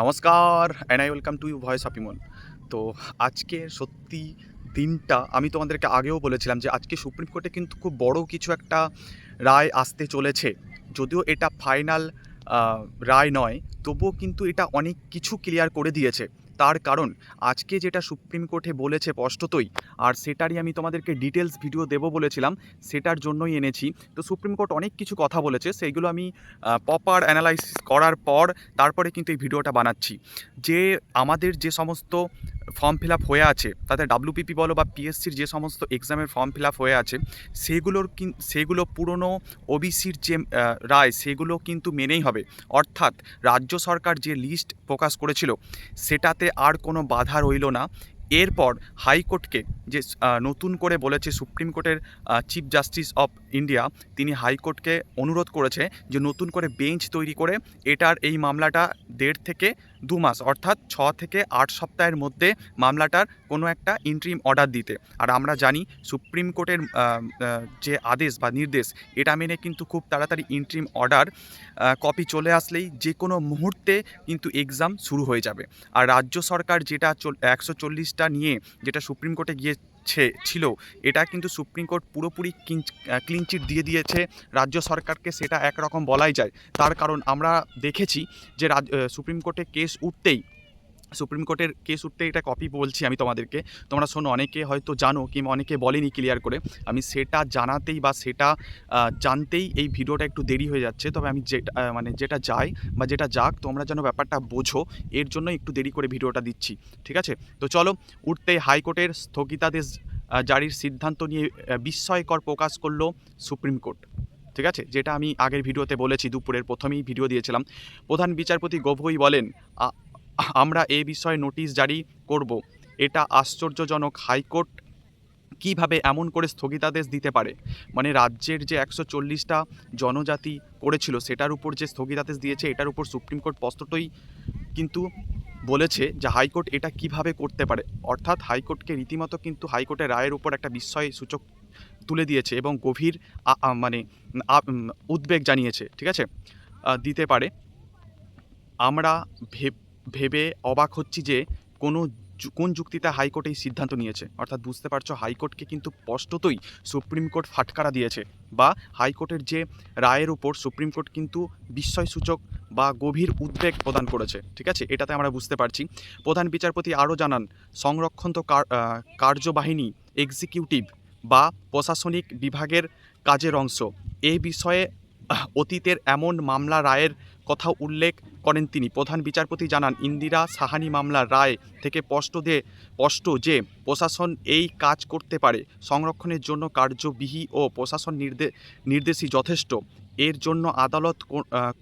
নমস্কার and I welcome to you voice of Emon তো আজকে সত্যি দিনটা, আমি তোমাদেরকে আগেও বলেছিলাম যে আজকে সুপ্রিম কোর্টে কিন্তু খুব বড় কিছু একটা রায় আসতে চলেছে। যদিও এটা ফাইনাল রায় নয়, তবুও কিন্তু এটা অনেক কিছু ক্লিয়ার করে দিয়েছে। তার কারণ আজকে যেটা সুপ্রিম কোর্টে বলেছে স্পষ্টতই, আর সেটারই আমি তোমাদেরকে ডিটেলস ভিডিও দেবো বলেছিলাম, সেটার জন্যই এনেছি। তো সুপ্রিম কোর্ট অনেক কিছু কথা বলেছে, সেইগুলো আমি প্রপার অ্যানালাইসিস করার পর তারপরে কিন্তু এই ভিডিওটা বানাচ্ছি। যে আমাদের যে সমস্ত ফর্ম ফিল আপ হয়ে আছে, তাতে ডাব্লিউপিপি বলো বা পিএসসির যে সমস্ত এক্সামের ফর্ম ফিল আপ হয়ে আছে, সেগুলোর কিন, সেগুলো পুরনো ওবিসির যে রায়, সেগুলো কিন্তু মেনেই হবে। অর্থাৎ রাজ্য সরকার যে লিস্ট প্রকাশ করেছিল, সেটাতে আর কোনো বাধা রইল না। এরপর হাইকোর্টকে যে নতুন করে বলেছে সুপ্রিম কোর্টের চিফ জাস্টিস অফ ইন্ডিয়া, তিনি হাইকোর্টকে অনুরোধ করেছে যে নতুন করে বেঞ্চ তৈরি করে এটার এই মামলাটা দেড় থেকে দু মাস, অর্থাৎ ছ থেকে আট সপ্তাহের মধ্যে মামলাটার কোনো একটা ইন্ট্রিম অর্ডার দিতে। আর আমরা জানি সুপ্রিম কোর্টের যে আদেশ বা নির্দেশ, এটা মেনে কিন্তু খুব তাড়াতাড়ি ইন্ট্রিম অর্ডার কপি চলে আসলেই যে কোনো মুহূর্তে কিন্তু এক্সাম শুরু হয়ে যাবে। আর রাজ্য সরকার যেটা একশো চল্লিশটা নিয়ে যেটা সুপ্রিম কোর্টে গিয়েছে ছিল। এটা কিন্তু সুপ্রিম কোর্ট পুরোপুরি ক্লিন চিট দিয়ে দিয়েছে। রাজ্য সরকারকে সেটা একরকম বলাই যায়। তার কারণ আমরা দেখেছি যে সুপ্রিম কোর্টে কেস উঠতেই সুপ্রিম কোর্টের কেস উঠতে এটা কপি বলছি আমি তোমাদেরকে। তোমরা শোনো, অনেকে হয়তো জানো কিংবা অনেকে বলেনি ক্লিয়ার করে। আমি সেটা জানাতেই বা সেটা জানতেই এই ভিডিওটা একটু দেরি হয়ে যাচ্ছে। তবে আমি যেটা মানে যেটা যাই বা যেটা যাক, তোমরা যেন ব্যাপারটা বোঝো, এর জন্য একটু দেরি করে ভিডিওটা দিচ্ছি। ঠিক আছে? তো চলো উঠতেই হাইকোর্টের স্থগিতাদেশ জারির সিদ্ধান্ত নিয়ে বিস্ময়কর প্রকাশ করল সুপ্রিম কোর্ট ঠিক আছে? যেটা আমি আগের ভিডিওতে বলেছি, দুপুরের প্রথমেই ভিডিও দিয়েছিলাম। প্রধান বিচারপতি গভৈ বলেন, "আ- আমরা এ বিষয়ে নোটিশ জারি করব। এটা আশ্চর্যজনক হাইকোর্ট কীভাবে এমন করে স্থগিতাদেশ দিতে পারে? মানে রাজ্যের যে একশো চল্লিশটা জনজাতি করেছিল, সেটার উপর যে স্থগিতাদেশ দিয়েছে, এটার উপর সুপ্রিম কোর্ট স্পষ্টতই কিন্তু বলেছে যে হাইকোর্ট এটা কীভাবে করতে পারে। অর্থাৎ হাইকোর্টকে রীতিমতো কিন্তু হাইকোর্টের রায়ের উপর একটা বিস্ময় সূচক তুলে দিয়েছে এবং গভীর মানে উদ্বেগ জানিয়েছে, ঠিক আছে? দিতে পারে। আমরা ভেব অবাক হচ্ছি যে কোনো কোন যুক্তিতে হাইকোর্ট এই সিদ্ধান্ত নিয়েছে। অর্থাৎ বুঝতে পারছ হাইকোর্টকে কিন্তু স্পষ্টতই সুপ্রিম কোর্ট ফাটকারা দিয়েছে বা হাইকোর্টের যে রায়ের উপর সুপ্রিম কোর্ট কিন্তু বিস্ময়সূচক বা গভীর উদ্বেগ প্রদান করেছে। ঠিক আছে? এটাতে আমরা বুঝতে পারছি। প্রধান বিচারপতি আরও জানান সংরক্ষন্ত কার- আহ, কার্যবাহিনী এক্সিকিউটিভ বা প্রশাসনিক বিভাগের কাজের অংশ। এই বিষয়ে অতীতের এমন মামলা রায়ের কথা উল্লেখ করেন তিনি। প্রধান বিচারপতি জানান, ইন্দিরা সাহানি মামলার রায় থেকে স্পষ্ট দে স্পষ্ট যে প্রশাসন এই কাজ করতে পারে, সংরক্ষণের জন্য কার্যবিহী ও প্রশাসন নির্দে, নির্দেশই যথেষ্ট। এর জন্য আদালত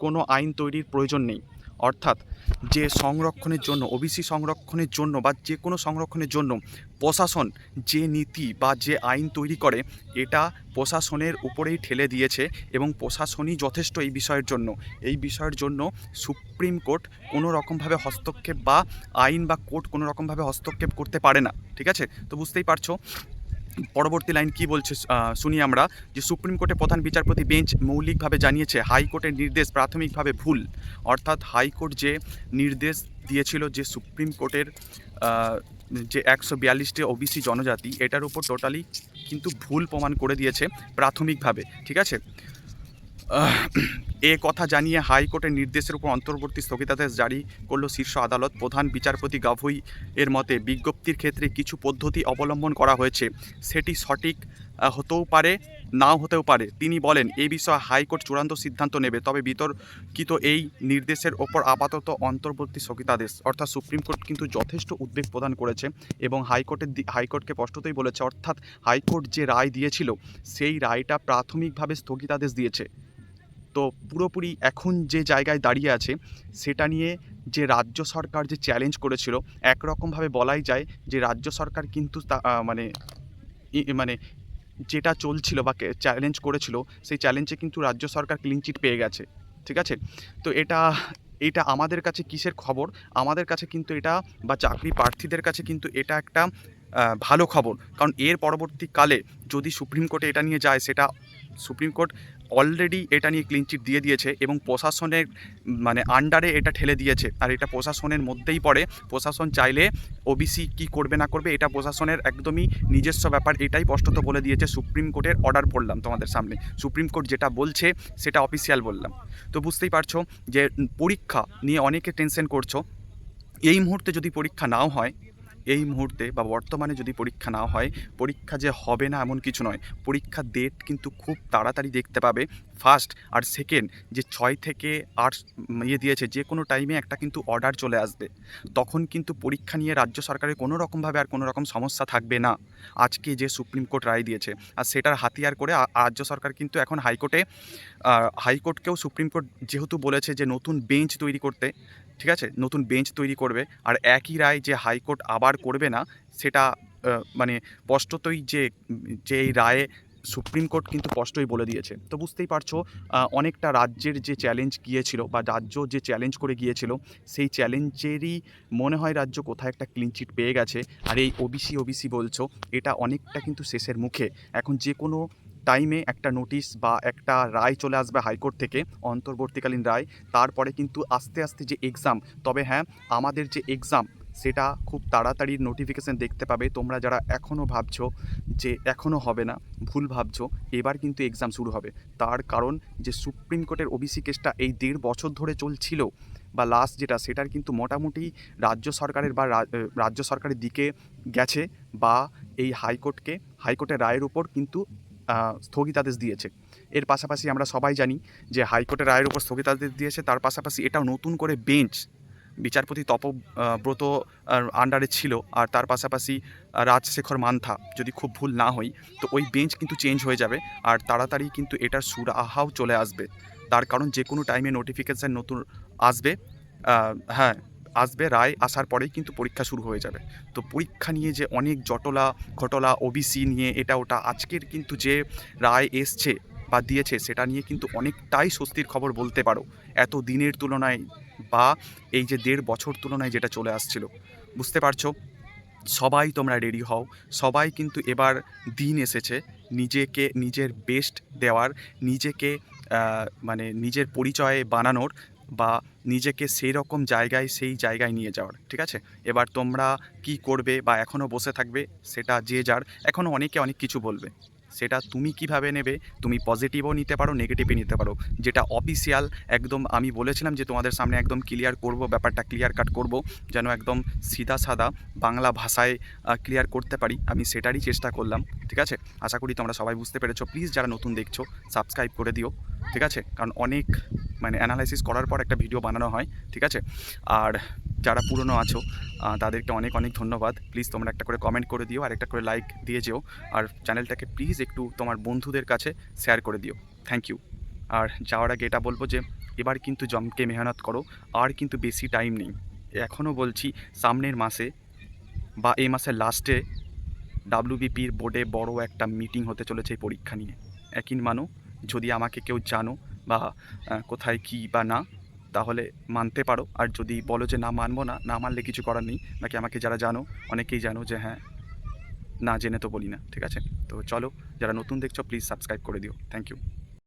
কোনো আইন তৈরির প্রয়োজন নেই। অর্থাৎ যে সংরক্ষণের জন্য ওবিসি সংরক্ষণের জন্য বা যে কোনো সংরক্ষণের জন্য প্রশাসন যে নীতি বা যে আইন তৈরি করে, এটা প্রশাসনের উপরেই ঠেলে দিয়েছে এবং প্রশাসনই যথেষ্ট এই বিষয়ের জন্য। এই বিষয়ের জন্য সুপ্রিম কোর্ট কোনো রকমভাবে হস্তক্ষেপ বা আইন বা কোর্ট কোনো রকমভাবে হস্তক্ষেপ করতে পারে না। ঠিক আছে? তো বুঝতেই পারছ? পরবর্তী লাইন কি বলছে শুনি আমরা, যে সুপ্রিম কোর্টের প্রধান বিচারপতি বেঞ্চ মৌলিকভাবে জানিয়েছে, হাইকোর্টের নির্দেশ প্রাথমিকভাবে ভুল। অর্থাৎ হাইকোর্ট যে নির্দেশ দিয়েছিল যে সুপ্রিম কোর্টের যে একশো বিয়াল্লিশটি ওবিসি জনজাতি, এটার উপর টোটালি কিন্তু ভুল প্রমাণ করে দিয়েছে প্রাথমিকভাবে। ঠিক আছে? এ কথা জানিয়ে হাইকোর্টের নির্দেশের উপর অন্তর্বর্তী স্থগিতাদেশ জারি করল শীর্ষ আদালত প্রধান বিচারপতি গাভুই এর মতে বিজ্ঞপ্তির ক্ষেত্রে কিছু পদ্ধতি অবলম্বন করা হয়েছে। সেটি সঠিক হতেও পারে, নাও হতেও পারে। তিনি বলেন এই বিষয়ে হাইকোর্ট চূড়ান্ত সিদ্ধান্ত নেবে, তবে বিতর্কিত এই নির্দেশের ওপর আপাতত অন্তর্বর্তী স্থগিতাদেশ, অর্থাৎ সুপ্রিম কোর্ট কিন্তু যথেষ্ট উদ্বেগ প্রদান করেছে এবং হাইকোর্টের হাইকোর্টকে স্পষ্টতই বলেছে, অর্থাৎ হাইকোর্ট যে রায় দিয়েছিল, সেই রায়টা প্রাথমিকভাবে স্থগিতাদেশ দিয়েছে। তো পুরোপুরি এখন যে জায়গায় দাঁড়িয়ে আছে, সেটা নিয়ে যে রাজ্য সরকার যে চ্যালেঞ্জ করেছিল, একরকমভাবে বলাই যায় যে রাজ্য সরকার কিন্তু মানে মানে যেটা চলছিল বা চ্যালেঞ্জ করেছিল, সেই চ্যালেঞ্জে কিন্তু রাজ্য সরকার ক্লিন চিট পেয়ে গেছে, ঠিক আছে? তো এটা এটা আমাদের কাছে কিসের খবর? আমাদের কাছে কিন্তু এটা, বা চাকরি প্রার্থীদের কাছে কিন্তু এটা একটা ভালো খবর। কারণ এর পরবর্তীকালে যদি সুপ্রিম কোর্টে এটা নিয়ে যায়, সেটা সুপ্রিম কোর্ট অলরেডি এটা নিয়ে ক্লিন চিট দিয়ে দিয়েছে এবং প্রশাসনের মানে আন্ডারে এটা ঠেলে দিয়েছে। আর এটা প্রশাসনের মধ্যেই পড়ে। প্রশাসন চাইলে ওবিসি কি করবে না করবে, এটা প্রশাসনের একদমই নিজস্ব ব্যাপার। এটাই স্পষ্টত বলে দিয়েছে সুপ্রিম কোর্টের অর্ডার পড়লাম তোমাদের সামনে। সুপ্রিম কোর্ট যেটা বলছে, সেটা অফিসিয়াল বললাম। তো বুঝতেই পারছ যে পরীক্ষা নিয়ে অনেকে টেনশন করছ। এই মুহূর্তে যদি পরীক্ষা নাও হয় এই মুহূর্তে বা বর্তমানে যদি পরীক্ষা না হয়, পরীক্ষা যে হবে না এমন কিছু নয়। পরীক্ষার ডেট কিন্তু খুব তাড়াতাড়ি দেখতে পাবে। ফার্স্ট আর সেকেন্ড যে ছয় থেকে আট ইয়ে দিয়েছে, যে কোনো টাইমে একটা কিন্তু অর্ডার চলে আসবে। তখন কিন্তু পরীক্ষা নিয়ে রাজ্য সরকারের কোনো রকমভাবে আর কোনো রকম সমস্যা থাকবে না। আজকে যে সুপ্রিম কোর্ট রায় দিয়েছে, আর সেটার হাতিয়ার করে রাজ্য সরকার কিন্তু এখন হাইকোর্টে হাইকোর্টকেও সুপ্রিম কোর্ট যেহেতু বলেছে যে নতুন বেঞ্চ তৈরি করতে, ঠিক আছে? নতুন বেঞ্চ তৈরি করবে। আর একই রায় যে হাইকোর্ট আবার করবে না, সেটা মানে স্পষ্টতই যে যে এই রায়ে সুপ্রিম কোর্ট কিন্তু স্পষ্টই বলে দিয়েছে। তো বুঝতেই পারছ অনেকটা রাজ্যের যে চ্যালেঞ্জ গিয়েছিল বা রাজ্য যে চ্যালেঞ্জ করে গিয়েছিল, সেই চ্যালেঞ্জেরই মনে হয় রাজ্য কোথায় একটা ক্লিন চিট পেয়ে গেছে। আর এই ওবিসি ওবিসি বলছো, এটা অনেকটা কিন্তু শেষের মুখে। এখন যে কোনো টাইমে একটা নোটিশ বা একটা রায় চলে আসবে হাইকোর্ট থেকে, অন্তর্বর্তীকালীন রায়, তারপরে কিন্তু আস্তে আস্তে যে এক্সাম তবে হ্যাঁ আমাদের যে এক্সাম সেটা খুব তাড়াতাড়ি নোটিফিকেশান দেখতে পাবে। তোমরা যারা এখনও ভাবছ যে এখনও হবে না, ভুল ভাবছ, এবার কিন্তু এক্সাম শুরু হবে। তার কারণ যে সুপ্রিম কোর্টের ওবিসি কেসটা এই দেড় বছর ধরে চলছিল, বা লাস্ট যেটা, সেটার কিন্তু মোটামুটি রাজ্য সরকারের বা রাজ্য সরকারের দিকে গেছে, বা এই হাইকোর্টকে, হাইকোর্টের রায়ের উপর কিন্তু স্থগিতাদেশ দিয়েছে। এর পাশাপাশি আমরা সবাই জানি যে হাইকোর্টের রায়ের উপর স্থগিতাদেশ দিয়েছে, তার পাশাপাশি এটাও নতুন করে বেঞ্চ, বিচারপতি তপব্রত আন্ডারে ছিল আর তার পাশাপাশি রাজশেখর মান্থা, যদি খুব ভুল না হই তো ওই বেঞ্চ কিন্তু চেঞ্জ হয়ে যাবে আর তাড়াতাড়ি কিন্তু এটার সুর আহাও চলে আসবে। তার কারণ যে কোনো টাইমে নোটিফিকেশান নতুন আসবে। হ্যাঁ আসবে, রায় আসার পরেই কিন্তু পরীক্ষা শুরু হয়ে যাবে। তো পরীক্ষা নিয়ে যে অনেক জটলা, ঘটলা ওবিসি নিয়ে এটা ওটা, আজকের কিন্তু যে রায় এসছে বা দিয়েছে সেটা নিয়ে কিন্তু অনেকটাই স্বস্তির খবর বলতে পারো। এত দিনের তুলনায় বা এই যে দেড় বছর তুলনায় যেটা চলে আসছিল, বুঝতে পারছ? সবাই তোমরা রেডি হও, সবাই কিন্তু এবার দিন এসেছে, নিজেকে নিজের বেস্ট দেওয়ার, নিজেকে মানে নিজের পরিচয়ে বানানোর বা নিজেকে সেই রকম জায়গায়, সেই জায়গায় নিয়ে যাওয়ার, ঠিক আছে? এবার তোমরা কি করবে বা এখনও বসে থাকবে সেটা যে যার এখনও অনেকে অনেক কিছু বলবে। সেটা তুমি কীভাবে নেবে? তুমি পজিটিভও নিতে পারো নেগেটিভও নিতে পারো। যেটা অফিসিয়াল একদম আমি বলেছিলাম যে তোমাদের সামনে একদম ক্লিয়ার করব, ব্যাপারটা ক্লিয়ার কাট করব, যেন একদম সিধা সাদা বাংলা ভাষায় ক্লিয়ার করতে পারি। আমি সেটারই চেষ্টা করলাম, ঠিক আছে? আশা করি তোমরা সবাই বুঝতে পেরেছ। প্লিজ যারা নতুন দেখছ সাবস্ক্রাইব করে দিও, ঠিক আছে? কারণ অনেক মানে অ্যানালাইসিস করার পর একটা ভিডিও বানানো হয়, ঠিক আছে? আর যারা পুরনো আছো তাদেরকে অনেক অনেক ধন্যবাদ। প্লিজ তোমরা একটা করে কমেন্ট করে দিও, আর একটা করে লাইক দিয়ে যেও। আর চ্যানেলটাকে প্লিজ একটু তোমার বন্ধুদের কাছে শেয়ার করে দিও। থ্যাংক ইউ আর যাওয়ার আগে এটা বলব যে, এবার কিন্তু জমকে মেহনত করো, আর কিন্তু বেশি টাইম নেই। এখনও বলছি, সামনের মাসে বা এই মাসের লাস্টে ডাব্লিউবিপির বোর্ডে বড় একটা মিটিং হতে চলেছে এই পরীক্ষা নিয়ে। একই মানো, যদি আমাকে কেউ জানো বা কোথায় কি বা না, তাহলে মানতে পারো। আর যদি বলো যে না মানবো না না মানলে কিছু করার নেই, নাকি আমাকে যারা জানো, অনেকেই জানো যে হ্যাঁ না জেনে তো বলি না, ঠিক আছে? তো চলো, যারা নতুন দেখছ প্লিজ সাবস্ক্রাইব করে দিও। Thank you